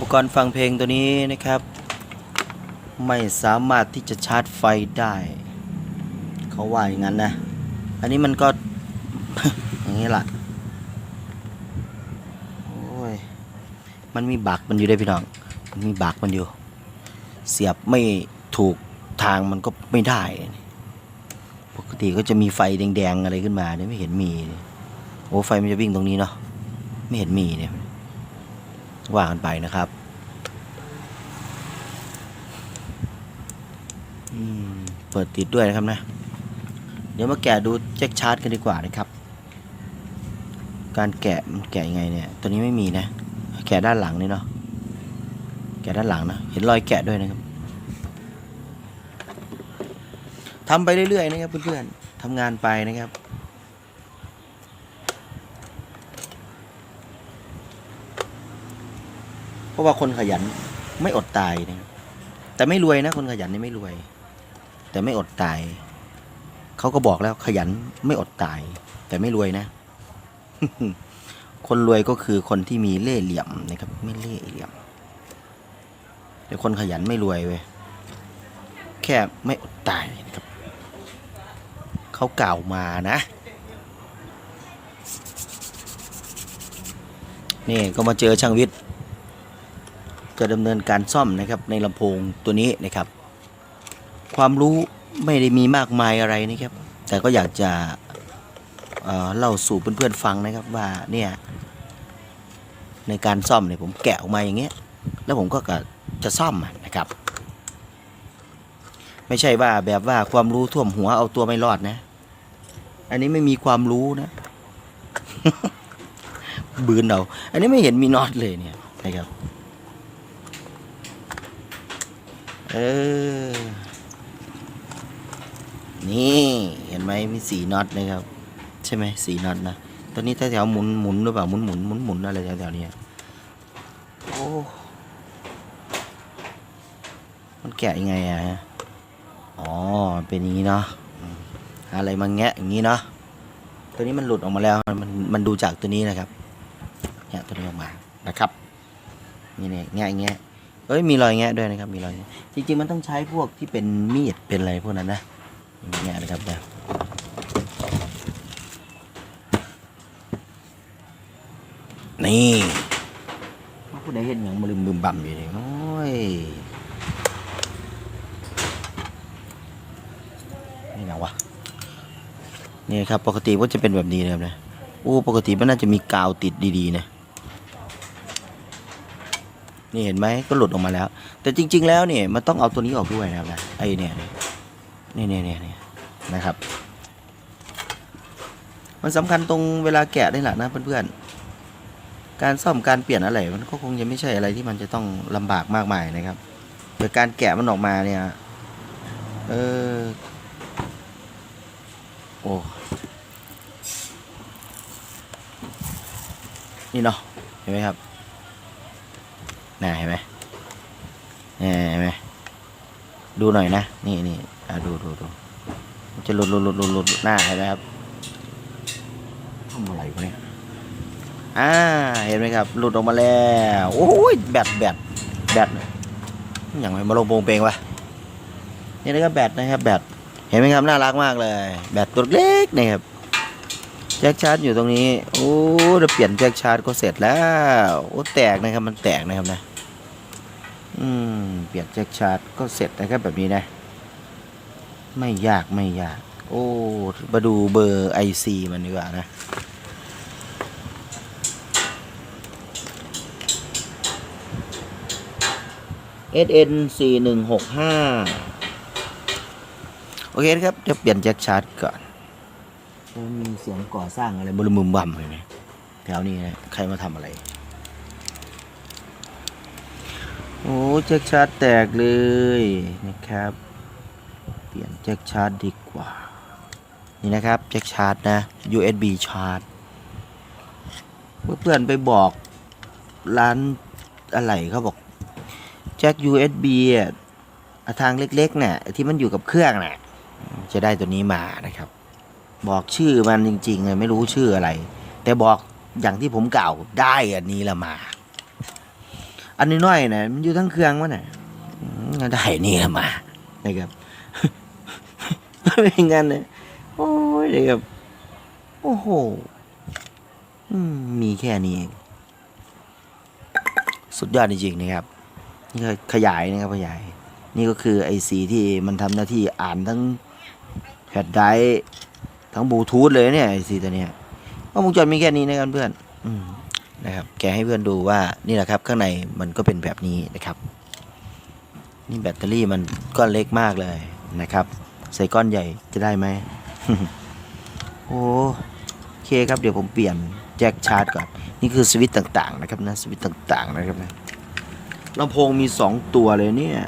ปกรณ์ฟังเพลงตัวนี้นะครับ ไม่สามารถที่จะชาร์จไฟได้ เขาว่าอย่างนั้นนะ อันนี้มันก็ อย่างนี้ล่ะโอ้ยมันมีบักมันอยู่ได้พี่น้อง มันมีบักมันอยู่ เสียบไม่ถูกทางมันก็ไม่ได้ ปกติก็จะมีไฟแดงๆอะไรขึ้นมาเนี่ยไม่เห็นมี โอ้ไฟมันจะวิ่งตรงนี้เนาะไม่เห็นมีเนี่ย ว่ากันไปนะครับเปิดติดด้วยนะครับนะ เดี๋ยวมาแกะดูแจ็คชาร์จกันดีกว่านะครับ การแกะมันแกะยังไงเนี่ย ตัวนี้ไม่มีนะ แกะด้านหลังนี่เนาะ แกะด้านหลังนะ เห็นรอยแกะด้วยนะครับทำไปเรื่อยๆนะครับเพื่อนๆทำงานไปนะครับ ราะว่าคนขยันไม่อดตายนะแต่ไม่รวยนะคนขยันนี่ไม่รวย แต่ไม่อดตาย เขาก็บอกแล้วขยันไม่อดตาย แต่ไม่รวยนะ คนรวยก็คือคนที่มีเล่ห์เหลี่ยมนะครับ ไม่เล่ห์เหลี่ยม แต่คนขยันไม่รวยเว้ยแค่ไม่อดตายนะครับ เขากล่าวมานะนี่ก็มาเจอช่างวิทย์ จะดำเนินการซ่อมนะครับในลำโพงตัวนี้นะครับ ความรู้ไม่ได้มีมากมายอะไรนะครับ แต่ก็อยากจะเเล่าสู่เพื่อนๆฟังนะครับว่าเนี่ยในการซ่อมเนี่ยผมแกะออกมาอย่างเงี้ยแล้วผมก็กะจะซ่อมนะครับ ไม่ใช่ว่าแบบว่าความรู้ท่วมหัวเอาตัวไม่รอดนะ อันนี้ไม่มีความรู้นะ บืนเอาอันนี้ไม่เห็นมีน็อตเลยเนี่ยนะครับ เออ นี่เห็นไหมมีสีน็อตนะครับ ใช่ไหมสีน็อตนะตัวนี้แถวหมุนหมุนหรือเปล่าหมุนหมุนหมุนหมุนอะไรแถวๆนี้โอ้มันแกะยังไงอะฮะอ๋อเป็นอย่างนี้เนาะอะไรมาแงะอย่างนี้เนาะตัวนี้มันหลุดออกมาแล้วมันมันดูจากตัวนี้นะครับแงะตัวนี้ออกมานะครับนี่เนี่ยแงะอย่างเงี้ย เอ้ยมีรอยแงะด้วยนะครับ มีรอยแงะจริงๆมันต้องใช้พวกที่เป็นมีดเป็นอะไรพวกนั้นนะแงะนะครับเนี่ยนี่ผู้ใดเห็นอย่างมลืมบึมบั่มอยู่เลยโอ้ยนี่ไงวะนี่ครับปกติก็จะเป็นแบบนี้นะครับนะโอ้ปกติมันน่าจะมีกาวติดดีๆนะ นี่เห็นไหมก็หลุดออกมาแล้ว แต่จริง ๆ แล้วเนี่ยมันต้องเอาตัวนี้ออกด้วยนะครับนะไอ้เนี่ยนี่เนี่ยเนี่ยนะครับ มันสำคัญตรงเวลาแกะนี่แหละนะเพื่อนๆการซ่อมการเปลี่ยนอะไรมันก็คงจะไม่ใช่อะไรที่มันจะต้องลำบากมากมายนะครับแต่การแกะมันออกมาเนี่ยเออโอ้นี่เนาะเห็นไหมครับ น่าเห็นไหมเห็นไหมดูหน่อยนะ นี่นี่อะดูดูดูมันจะหลุดหลุดหลุดหลุดหลุดหน้าเห็นไหมครับทำอะไรวะเนี่ยอ่าเห็นไหมครับ หลุดออกมาแล้ว โอ้ยแบตแบตแบตอย่างไรมาลงโปงเปงวะนี่นะครับแบตนะครับแบตเห็นไหมครับน่ารักมากเลย แบตตัวเล็กนี่ครับแจ็คชาร์จอยู่ตรงนี้ โอ้เดี๋ยวเปลี่ยนแจ็คชาร์จก็เสร็จแล้ว โอ้แตกนะครับมันแตกนะครับนะ อืม เปลี่ยนแจ็คชาร์จก็เสร็จนะครับแบบนี้นะ ไม่ยากไม่ยาก โอ้ มาดูเบอร์ IC มันดีกว่านะ SN 4 1 6 5โอเคครับเดี๋ยวเปลี่ยนแจ็คชาร์จก่อนมีเสียงก่อสร้างอะไรบริมุมบัมเลยไหมแถวนี้นะ ใครมาทำอะไร โอ้แจ็คชาร์จแตกเลยนะครับ เปลี่ยนแจ็คชาร์จดีกว่า นี่นะครับแจ็คชาร์จนะ USB ชาร์จเพื่อนๆไปบอกร้านอะไรเขาบอกแจ็ค USB อะทางเล็กๆเนี่ยที่มันอยู่กับเครื่องน่ะจะได้ตัวนี้มานะครับ บอกชื่อมันจริงๆเลยไม่รู้ชื่ออะไร แต่บอกอย่างที่ผมกล่าวได้อันนี้ละมา อันน้อยๆนะมันอยู่ทั้งเครื่องวะน่ะได้นี่มานะครับเป็นงั้นเลยโอ้ยนะครับโอ้โหมีแค่นี้เองสุดยอดจริงๆนะครับ นี่ก็ขยายนะครับขยาย นี่ก็คือไอซีที่มันทำหน้าที่อ่านทั้งแพดไดทั้งบลูทูธเลยเนี่ยไอซีตัวเนี้ยก็วงจรมีแค่นี้นะครับเพื่อน อืม นะครับ แกให้เพื่อนดูว่านี่แหละครับข้างในมันก็เป็นแบบนี้นะครับ นี่แบตเตอรี่มันก้อนเล็กมากเลยนะครับ ใส่ก้อนใหญ่จะได้ไหมโอ้โอเคครับเดี๋ยวผมเปลี่ยนแจ็คชาร์จก่อน นี่คือสวิตต่างๆนะครับนะสวิตต่างๆนะครับนะลำโพงมีสองตัวเลยเนี่ย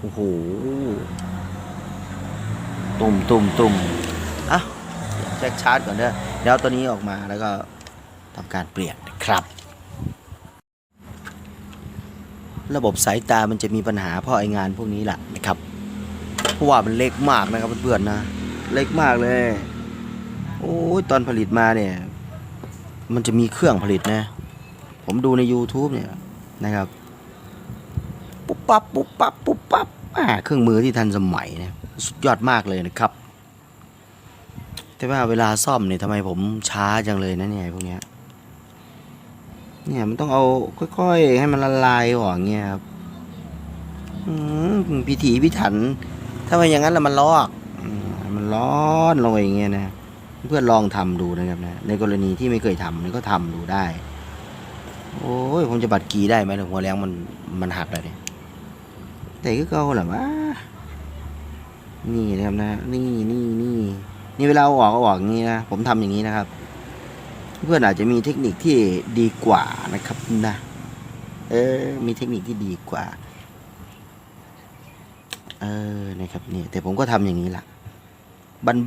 โอ้โหตุ่มตุ่มตุ่มอะแจ็คชาร์จก่อนเด้อเดี๋ยวตัวนี้ออกมาแล้วก็ ทำการเปลี่ยนนะครับ ระบบสายตามันจะมีปัญหาเพราะไองานพวกนี้แหละนะครับ เพราะว่ามันเล็กมากนะครับเพื่อนๆนะ เล็กมากเลย โอ้ยตอนผลิตมาเนี่ย มันจะมีเครื่องผลิตนะ ผมดูใน YouTube เนี่ยนะครับ ปุ๊บปั๊บปุ๊บปั๊บปุ๊บปั๊บอ่าเครื่องมือที่ทันสมัยเนี่ยสุดยอดมากเลยนะครับ แต่ว่าเวลาซ่อมเนี่ยทำไมผมช้าจังเลยนะเนี่ยพวกเนี้ย เนี่ยมันต้องเอาค่อยๆ ให้มันละลายออกเงี้ยครับอืมพิถีพิถัน ถ้าไม่อย่างนั้นแล้วมันลอกมันร้อนลงไปอย่างเงี้ยนะเพื่อนลองทำดูนะครับนะในกรณีที่ไม่เคยทำนี่ก็ทำดูได้ โอ้ยผมจะบัดกีได้ไหมถึงหัวแรงมันมันหักเลยเนี่ยแต่ก็เก่าแหละวะนี่นะครับนะ นี่นี่นี่นี่เวลาออกก็ออกอย่างนี้นะผมทำอย่างนี้นะครับ เพื่อนอาจจะมีเทคนิคที่ดีกว่านะครับนะเออมีเทคนิคที่ดีกว่าเออนะครับเนี่ยแต่ผมก็ทำอย่างนี้แหละ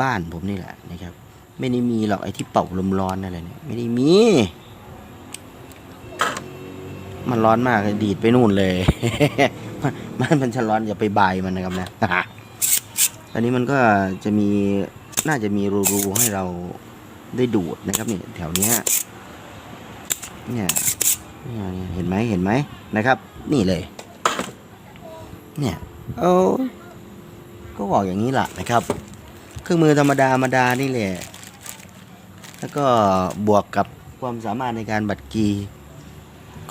บ้านๆผมนี่แหละนะครับ ไม่ได้มีหรอกไอ้ที่เป่าลมร้อนอะไรเนี่ยไม่ได้มี มันร้อนมากเลยดีดไปนู่นเลยมันมันมันจะร้อนอย่าไปบายมันนะครับนะอันนี้มันก็จะมีน่าจะมีรูๆให้เรา ได้ดูดนะครับนี่แถวเนี้ยเนี่ยเห็นไหมเห็นไหมนะครับ นี่เลย เนี่ยเอาก็บอกอย่างนี้แหละนะครับ เครื่องมือธรรมดาธรรมดานี่แหละแล้วก็บวกกับความสามารถในการบัดกี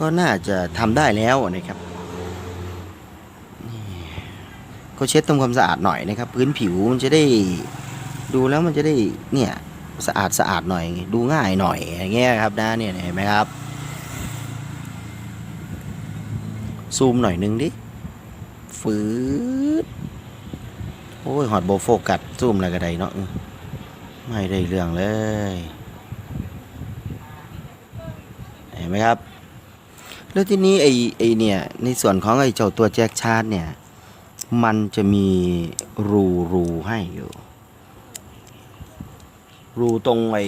ก็น่าจะทำได้แล้วนะครับก็เช็ดทำความสะอาดหน่อยนะครับ พื้นผิวมันจะได้ดูแล้วมันจะได้เนี่ย สะอาดสะอาดหน่อย ดูง่ายหน่อยอย่างเงี้ยครับนะเนี่ยเห็นไหมครับ ซูมหน่อยนึงดิฟืดโอ้ยหอดโบโฟกัสซูมอะไรก็ได้เนาะไม่ได้เรื่องเลย เห็นไหมครับ แล้วทีนี้ไอ้ไอ้เนี่ย ในส่วนของไอ้เจ้าตัวแจ็คชาร์จเนี่ย มันจะมีรูรูให้อยู่ รูตรงไอ้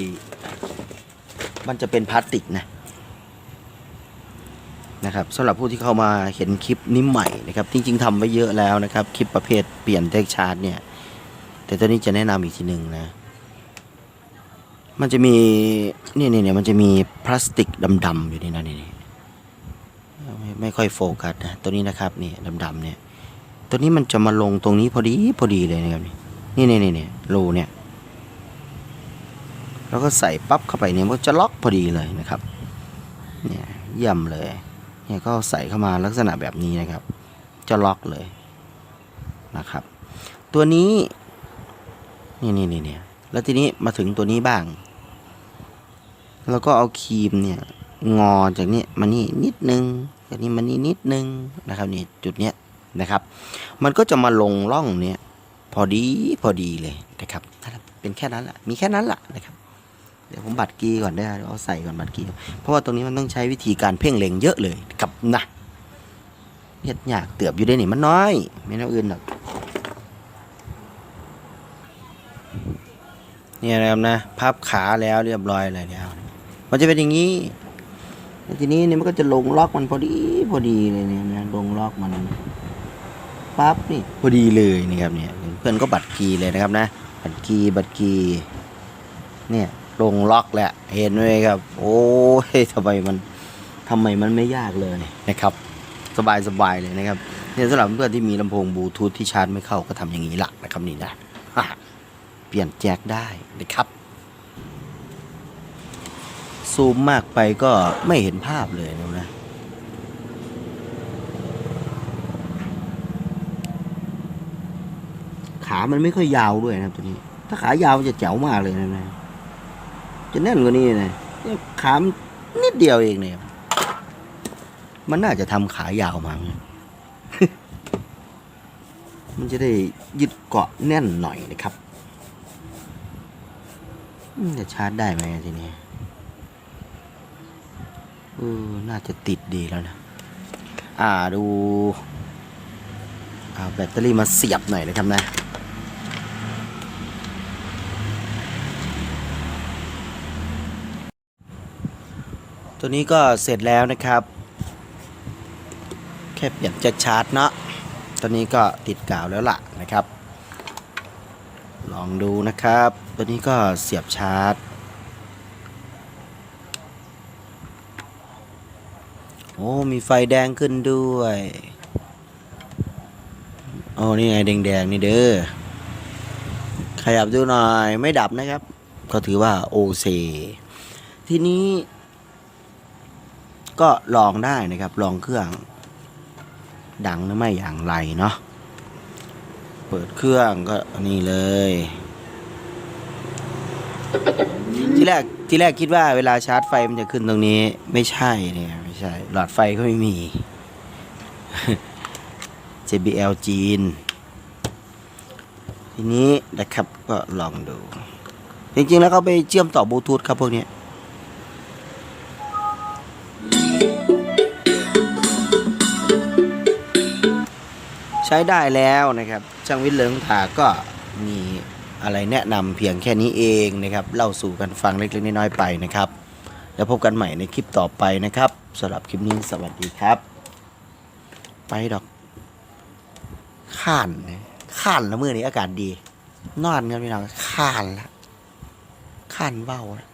มันจะเป็นพลาสติกนะนะครับสำหรับผู้ที่เข้ามาเห็นคลิปนี้ใหม่นะครับจริง ๆทำไว้เยอะแล้วนะครับ คลิปประเภทเปลี่ยนแท็กชาร์จเนี่ยแต่ตอนนี้จะแนะนำอีกทีหนึ่งนะ มันจะมีนี่เนี่ยเนี่ยมันจะมีพลาสติกดำๆอยู่นี่นะนี่นี่ไม่ไม่ค่อยโฟกัสนะตัวนี้นะครับนี่ดำๆเนี่ยตัวนี้มันจะมาลงตรงนี้พอดีพอดีเลยนะครับนี่นี่นี่นี่รูเนี่ย แล้วก็ใส่ปั๊บเข้าไปเนี่ยมันก็จะล็อกพอดีเลยนะครับเนี่ยเยี่ยมเลยเนี่ยก็ใส่เข้ามาลักษณะแบบนี้นะครับ จะล็อกเลยนะครับ ตัวนี้นี่นี่นี่เนี่ยแล้วทีนี้มาถึงตัวนี้บ้าง แล้วก็เอาครีมเนี่ยงอจากนี้มานี่นิดนึงจากนี้มานี่นิดนึงนะครับนี่จุดเนี้ยนะครับ มันก็จะมาลงร่องเนี้ยพอดีพอดีเลยนะครับเป็นแค่นั้นแหละมีแค่นั้นแหละนะครับ เดี๋ยวผมบัตรกีก่อนได้เดี๋ยวเอาใส่ก่อนบัตรกี เพราะว่าตรงนี้มันต้องใช้วิธีการเพ่งเล็งเยอะเลยกับนะเฮ็ดยากเตือบอยู่ได้นี่มันน้อย ไม่น่าอื่นหรอกเนี่ยนะครับนะพับขาแล้วเรียบร้อยเลยแล้วมันจะเป็นอย่างนี้แล้วทีนี้เนี่ยมันก็จะลงล็อกมันพอดีพอดีเลยเนี่ยนะลงล็อกมันปั๊บนี่พอดีเลยนี่ครับเนี่ยเพื่อนก็บัตรกีเลยนะครับนะ บัตรกีบัตรกีเนี่ย ลงล็อกแหละเห็นไหมครับ โอ้ยทำไมมันทำไมมันไม่ยากเลยนะครับ สบายๆเลยนะครับเนี่ยสำหรับเพื่อนที่มีลำโพงบลูทูธที่ชาร์จไม่เข้าก็ทำอย่างนี้ละนะครับนี่นะเปลี่ยนแจ็คได้นะครับ ซูมมากไปก็ไม่เห็นภาพเลยนะนะขามันไม่ค่อยยาวด้วยนะครับตัวนี้ ถ้าขายาวจะเจ๋วมากเลยนะนะ จะแน่นกว่านี้นะเนี่ยขามนิดเดียวเองเนี่ย มันน่าจะทำขายาวมั้ง มันจะได้ยึดเกาะแน่นหน่อยนะครับ จะชาร์จได้ไหมทีนี้เออ น่าจะติดดีแล้วนะ อ่าดู เอาแบตเตอรี่มาเสียบหน่อยนะครับนะ ตัวนี้ก็เสร็จแล้วนะครับ แค่เปลี่ยนจะชาร์จเนาะตอนนี้ก็ติดกาวแล้วล่ะนะครับ ลองดูนะครับ ตัวนี้ก็เสียบชาร์จ โอ้มีไฟแดงขึ้นด้วยโอ้นี่ไงแดงๆนี่เด้อขยับดูหน่อยไม่ดับนะครับ ก็ถือว่าโอเซทีนี้ ก็ลองได้นะครับ ลองเครื่อง ดังหรือไม่อย่างไรเนาะเปิดเครื่องก็นี่เลย ที่แรกที่แรกคิดว่าเวลาชาร์จไฟมันจะขึ้นตรงนี้ ไม่ใช่เนี่ยไม่ใช่ หลอดไฟก็ไม่มี JBL จีน ทีนี้นะครับก็ลองดู จริงๆแล้วเขาไปเชื่อมต่อบลูทูธครับพวกนี้ ใช้ได้แล้วนะครับ ช่างวิทย์เลิงถาก็มีอะไรแนะนำเพียงแค่นี้เองนะครับ เล่าสู่กันฟังเล็กๆน้อยๆไปนะครับ แล้วพบกันใหม่ในคลิปต่อไปนะครับสำหรับคลิปนี้สวัสดีครับ ไปดอกข้านนะข้านแล้วมือนี้อากาศดี นอนกันพี่น้องข้านละข้านเบ้าละ